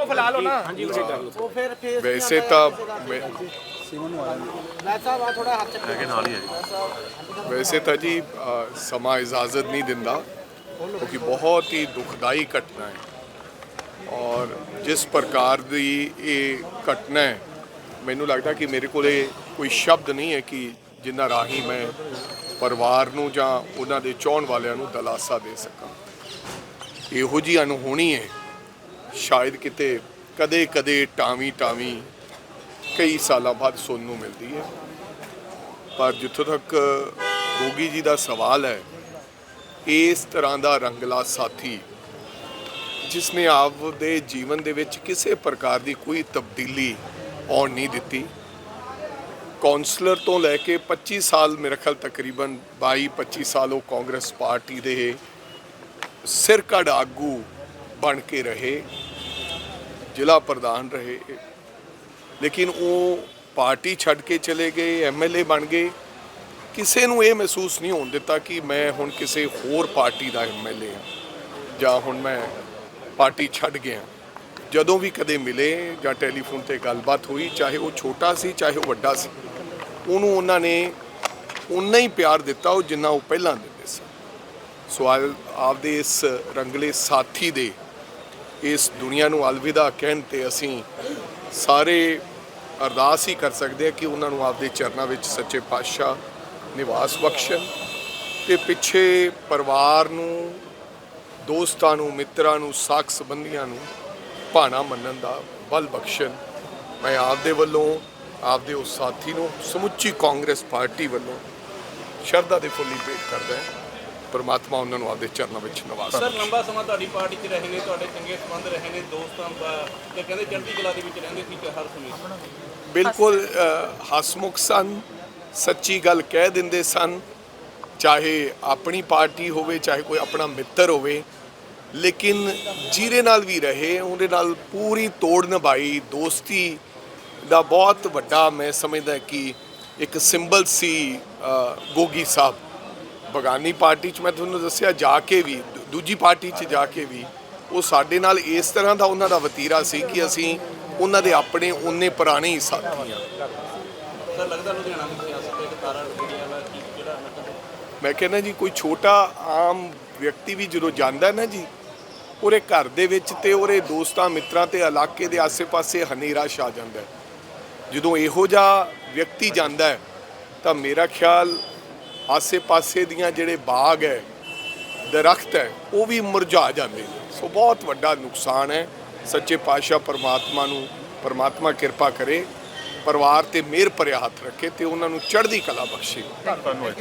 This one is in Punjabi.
ਉਹ ਫਲਾ ਲਓ ਨਾ। ਉਹ ਫਿਰ ਫੇਸ ਵੈਸੇ ਤਾਂ ਮੈਂ- ਲੈ ਸਾਹਿਬ ਆ ਥੋੜਾ ਹੱਥ ਚੱਕੋ ਵੈਸੇ ਤਾਂ ਜੀ ਸਮਾਂ ਇਜਾਜ਼ਤ ਨਹੀਂ ਦਿੰਦਾ ਕਿਉਂਕਿ ਬਹੁਤ ਹੀ ਦੁਖਦਾਈ ਘਟਨਾ ਹੈ। ਔਰ ਜਿਸ ਪ੍ਰਕਾਰ ਦੀ ਇਹ ਘਟਨਾ ਹੈ ਮੈਨੂੰ ਲੱਗਦਾ ਕਿ ਮੇਰੇ ਕੋਲੇ ਕੋਈ ਸ਼ਬਦ ਨਹੀਂ ਹੈ ਕਿ ਜਿੰਨਾ ਰਾਹੀਂ ਮੈਂ ਪਰਿਵਾਰ ਨੂੰ ਜਾਂ ਉਹਨਾਂ ਦੇ ਚਾਹਣ ਵਾਲਿਆਂ ਨੂੰ ਦਲਾਸਾ ਦੇ ਸਕਾਂ। ਇਹੋ ਜੀ ਅਨਹੋਣੀ ਹੈ ਸ਼ਾਇਦ ਕਿਤੇ ਕਦੇ ਕਦੇ ਟਾਵੀ ਟਾਵੀ ਕਈ ਸਾਲਾਂ ਬਾਅਦ ਸੁਣਨ ਨੂੰ ਮਿਲਦੀ ਹੈ। ਪਰ ਜਿੱਥੋਂ ਤੱਕ ਗੋਗੀ ਜੀ ਦਾ ਸਵਾਲ ਹੈ, ਇਸ ਤਰ੍ਹਾਂ ਦਾ ਰੰਗਲਾ ਸਾਥੀ ਜਿਸ ਨੇ ਆਪ ਦੇ ਜੀਵਨ ਦੇ ਵਿੱਚ ਕਿਸੇ ਪ੍ਰਕਾਰ ਦੀ ਕੋਈ ਤਬਦੀਲੀ ਆਉਣ ਨਹੀਂ ਦਿੱਤੀ। ਕਾਉਂਸਲਰ ਤੋਂ ਲੈ ਕੇ 25 ਸਾਲ ਮੇਰੇ ਖਿਆਲ ਤਕਰੀਬਨ 22 25 ਸਾਲ ਉਹ ਕਾਂਗਰਸ ਪਾਰਟੀ ਦੇ ਸਿਰਕੜ ਆਗੂ ਬਣ ਕੇ ਰਹੇ, ਜ਼ਿਲ੍ਹਾ ਪ੍ਰਧਾਨ ਰਹੇ। ਲੇਕਿਨ ਉਹ ਪਾਰਟੀ ਛੱਡ ਕੇ ਚਲੇ ਗਏ ਐਮਐਲਏ ਬਣ ਗਏ। ਕਿਸੇ ਨੂੰ ਇਹ ਮਹਿਸੂਸ ਨਹੀਂ ਹੋਣ ਦਿੱਤਾ ਕਿ ਮੈਂ ਹੁਣ ਕਿਸੇ ਹੋਰ ਪਾਰਟੀ ਦਾ ਐਮਐਲਏ ਹਾਂ, ਜਾਂ ਹੁਣ ਮੈਂ ਪਾਰਟੀ ਛੱਡ ਗਿਆ ਜਦੋਂ ਵੀ ਕਦੇ ਮਿਲੇ ਜਾਂ ਟੈਲੀਫੋਨ ਤੇ ਗੱਲਬਾਤ ਹੋਈ, ਚਾਹੇ ਉਹ ਛੋਟਾ ਸੀ, ਚਾਹੇ ਉਹ ਵੱਡਾ ਸੀ, ਉਹਨੂੰ ਉਹਨਾਂ ਨੇ ਉਨਾ ਹੀ ਪਿਆਰ ਦਿੱਤਾ, ਉਹ ਜਿੰਨਾ ਉਹ ਪਹਿਲਾਂ ਦਿੰਦੇ ਸੀ ਸੋ ਆ- ਆਪਦੇ ਇਸ ਰੰਗਲੇ ਸਾਥੀ ਦੇ ਇਸ ਦੁਨੀਆ ਨੂੰ ਅਲਵਿਦਾ ਕਹਿਣ ਤੇ ਅਸੀਂ ਸਾਰੇ ਅਰਦਾਸ ਹੀ ਕਰ ਸਕਦੇ ਹਾਂ ਕਿ ਉਹਨਾਂ ਨੂੰ ਆਪਦੇ ਚਰਨਾਂ ਵਿੱਚ ਸੱਚੇ ਪਾਤਸ਼ਾਹ ਨਿਵਾਸ ਬਖਸ਼ਣ ਤੇ ਪਿੱਛੇ ਪਰਿਵਾਰ ਨੂੰ, ਦੋਸਤਾਂ ਨੂੰ, ਮਿੱਤਰਾਂ ਨੂੰ, ਸਾਖ ਸੰਬੰਧੀਆਂ ਨੂੰ ਭਾਣਾ ਮੰਨਣ ਦਾ ਬਲ ਬਖਸ਼ਣ। ਮੈਂ ਆਪਦੇ ਵੱਲੋਂ, ਆਪਦੇ ਉਸ ਸਾਥੀ ਨੂੰ ਸਮੁੱਚੀ ਕਾਂਗਰਸ ਪਾਰਟੀ ਵੱਲੋਂ ਸ਼ਰਧਾ ਦੇ ਫੁੱਲੀ ਭੇਟ ਕਰਦਾ ਹਾਂ। ਪਰਮਾਤਮਾ ਉਹਨਾਂ ਨੂੰ ਆਪਦੇ ਚਰਨਾਂ ਵਿੱਚ ਨਿਵਾਸ ਸਰ ਲੰਬਾ ਸਮਾਂ ਤੁਹਾਡੀ ਪਾਰਟੀ 'ਚ ਰਹੇ ਨੇ ਤੁਹਾਡੇ ਚੰਗੇ ਸੰਬੰਧ ਰਹੇ ਨੇ ਦੋਸਤਾਂ ਦਾ ਤੇ ਕਹਿੰਦੇ ਚੜ੍ਹਦੀ ਕਲਾ ਦੇ ਵਿੱਚ ਰਹਿੰਦੇ ਸੀ ਹਰ ਸਮੇਂ। ਬਿਲਕੁਲ ਹਸਮੁਖ ਸਨ ਸੱਚੀ ਗੱਲ ਕਹਿ ਦਿੰਦੇ ਸਨ ਚਾਹੇ ਆਪਣੀ ਪਾਰਟੀ ਹੋਵੇ ਚਾਹੇ ਕੋਈ ਆਪਣਾ ਮਿੱਤਰ ਹੋਵੇ ਲੇਕਿਨ ਜਿਹਦੇ ਨਾਲ ਵੀ ਰਹੇ ਉਹਦੇ ਨਾਲ ਪੂਰੀ ਤੋੜ ਨਿਭਾਈ ਦੋਸਤੀ ਦਾ ਬਹੁਤ ਵੱਡਾ ਮੈਂ ਸਮਝਦਾ ਕਿ ਇੱਕ ਸਿੰਬਲ ਸੀ ਗੋਗੀ ਸਾਹਿਬ। ਬਗਾਨੀ ਪਾਰਟੀ 'ਚ ਮੈਂ ਤੁਹਾਨੂੰ ਦੱਸਿਆ ਜਾ ਕੇ ਵੀ ਦੂਜੀ ਪਾਰਟੀ 'ਚ ਜਾ ਕੇ ਵੀ ਉਹ ਸਾਡੇ ਨਾਲ ਇਸ ਤਰ੍ਹਾਂ ਦਾ ਉਹਨਾਂ ਦਾ ਵਤੀਰਾ ਸੀ ਕਿ ਅਸੀਂ ਉਹਨਾਂ ਦੇ ਆਪਣੇ ਉਹਨੇ ਪੁਰਾਣੇ ਹੀ ਸਾਥੀ ਹਾਂ। ਸਰ ਲੱਗਦਾ ਲੁਧਿਆਣਾ ਦੀ ਸਿਆਸਤ ਤੇ ਇੱਕ ਤਾਰਾ ਜਿਹੜੀ ਆ ਕਿ ਜਿਹੜਾ ਨਕਲ ਮੈਂ ਕਹਿੰਦਾ ਜੀ ਕੋਈ ਛੋਟਾ ਆਮ ਵਿਅਕਤੀ ਵੀ ਜਦੋਂ ਜਾਂਦਾ ਨਾ ਜੀ ਉਹਦੇ ਘਰ ਦੇ ਵਿੱਚ ਤੇ ਉਹਦੇ ਦੋਸਤਾਂ ਮਿੱਤਰਾਂ ਤੇ ਇਲਾਕੇ ਦੇ ਆਸੇ-ਪਾਸੇ ਹਨੇਰਾ ਛਾ ਜਾਂਦਾ ਜਦੋਂ ਇਹੋ ਜਿਹਾ ਵਿਅਕਤੀ ਜਾਂਦਾ ਤਾਂ ਮੇਰਾ ਖਿਆਲ ਆਸੇ-ਪਾਸੇ ਦੀਆਂ ਜਿਹੜੇ ਬਾਗ ਹੈ, ਦਰਖਤ ਹੈ, ਉਹ ਵੀ ਮੁਰਝਾ ਜਾਂਦੇ ਨੇ। ਸੋ ਬਹੁਤ ਵੱਡਾ ਨੁਕਸਾਨ ਹੈ। ਸੱਚੇ ਪਾਤਸ਼ਾਹ ਪਰਮਾਤਮਾ ਨੂੰ, ਪਰਮਾਤਮਾ ਕਿਰਪਾ ਕਰੇ, ਪਰਿਵਾਰ ਤੇ ਮਿਹਰ ਭਰਿਆ ਹੱਥ ਰੱਖੇ ਤੇ ਉਹਨਾਂ ਨੂੰ ਚੜ੍ਹਦੀ ਕਲਾ ਬਖਸ਼ੇ। ਧੰਨਵਾਦ